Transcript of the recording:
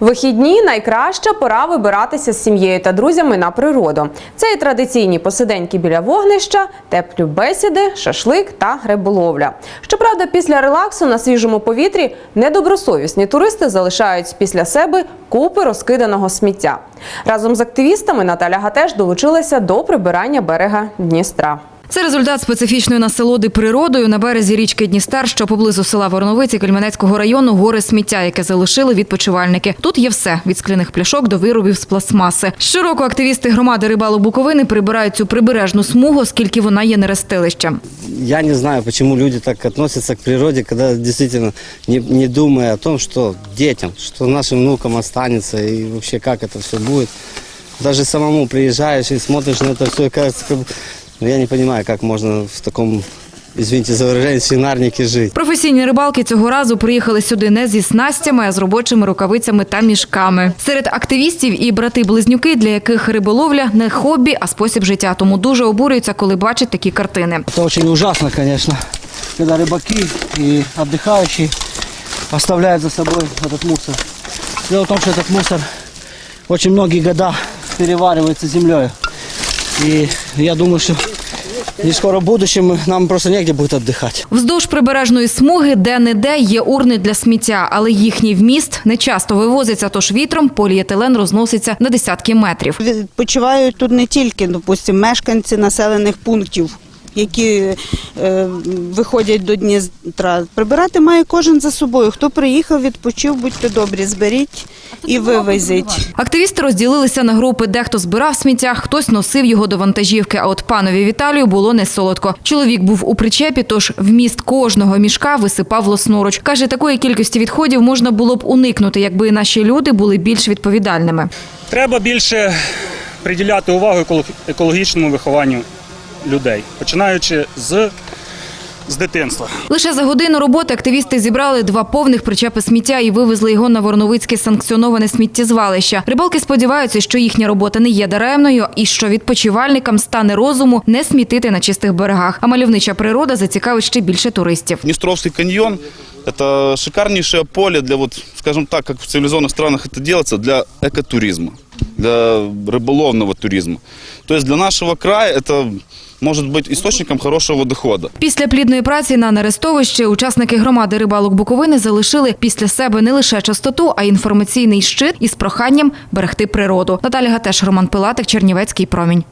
Вихідні найкраща пора вибиратися з сім'єю та друзями на природу. Це і традиційні посиденьки біля вогнища, теплі бесіди, шашлик та риболовля. Щоправда, після релаксу на свіжому повітрі недобросовісні туристи залишають після себе купи розкиданого сміття. Разом з активістами Наталя Гатеш долучилася до прибирання берега Дністра. Це результат специфічної насолоди природою на березі річки Дністер, що поблизу села Вороновиці Кельменецького району гори сміття, яке залишили відпочивальники. Тут є все від скляних пляшок до виробів з пластмаси. Щороку активісти громади рибалок Буковини прибирають цю прибережну смугу, оскільки вона є нерестилищем. Я не знаю, почему люди так относятся к природе, когда действительно не, не думая о том, что детям, что нашим внукам останется и вообще как это все будет. Даже самому приезжаешь и смотришь на это все, кажется, как... бы- ну, я не понимаю, как можно в таком, извините за выражение, свинарнике жить. Професійні рибалки цього разу приїхали сюди не зі снастями, а з робочими рукавицями та мішками. Серед активістів і брати-близнюки, для яких риболовля не хобі, а спосіб життя. Тому дуже обурюються, коли бачать такі картини. Это очень ужасно, конечно, когда рыбаки и отдыхающие оставляют за собой этот мусор. Дело в том, что этот мусор очень многие года переваривается землей. И я думаю, не скоро будущем нам просто негде буде віддихати. Вздовж прибережної смуги де-не-де є урни для сміття, але їхній вміст не часто вивозиться, тож вітром поліетилен розноситься на десятки метрів. Відпочивають тут не тільки, допустим мешканці населених пунктів, які е, виходять до Дністра. Прибирати має кожен за собою. Хто приїхав, відпочив, будьте добрі, зберіть і вивезіть. Активісти розділилися на групи. Дехто збирав сміття, хтось носив його до вантажівки. А от панові Віталію було не солодко. Чоловік був у причепі, тож вміст кожного мішка висипав власноруч. Каже, такої кількості відходів можна було б уникнути, якби наші люди були більш відповідальними. Треба більше приділяти увагу еколог- екологічному вихованню людей, починаючи з, з дитинства. Лише за годину роботи активісти зібрали два повних причепи сміття і вивезли його на Вороновицьке санкціоноване сміттєзвалище. Рибалки сподіваються, що їхня робота не є даремною і що відпочивальникам стане розуму не смітити на чистих берегах. А мальовнича природа зацікавить ще більше туристів. Днестровский каньон – это шикарнейшее поле для, вот, скажем так, как в цивилизованных странах это делается, для экотуризма, для рыболовного туризма. То есть для нашего края это может быть источником хорошего дохода. Після плідної праці на нерестовищі учасники громади рибалок Буковини залишили після себе не лише чистоту, а й інформаційний щит із проханням берегти природу. Наталя Гатеш, Роман Пилатик, Чернівецький промінь.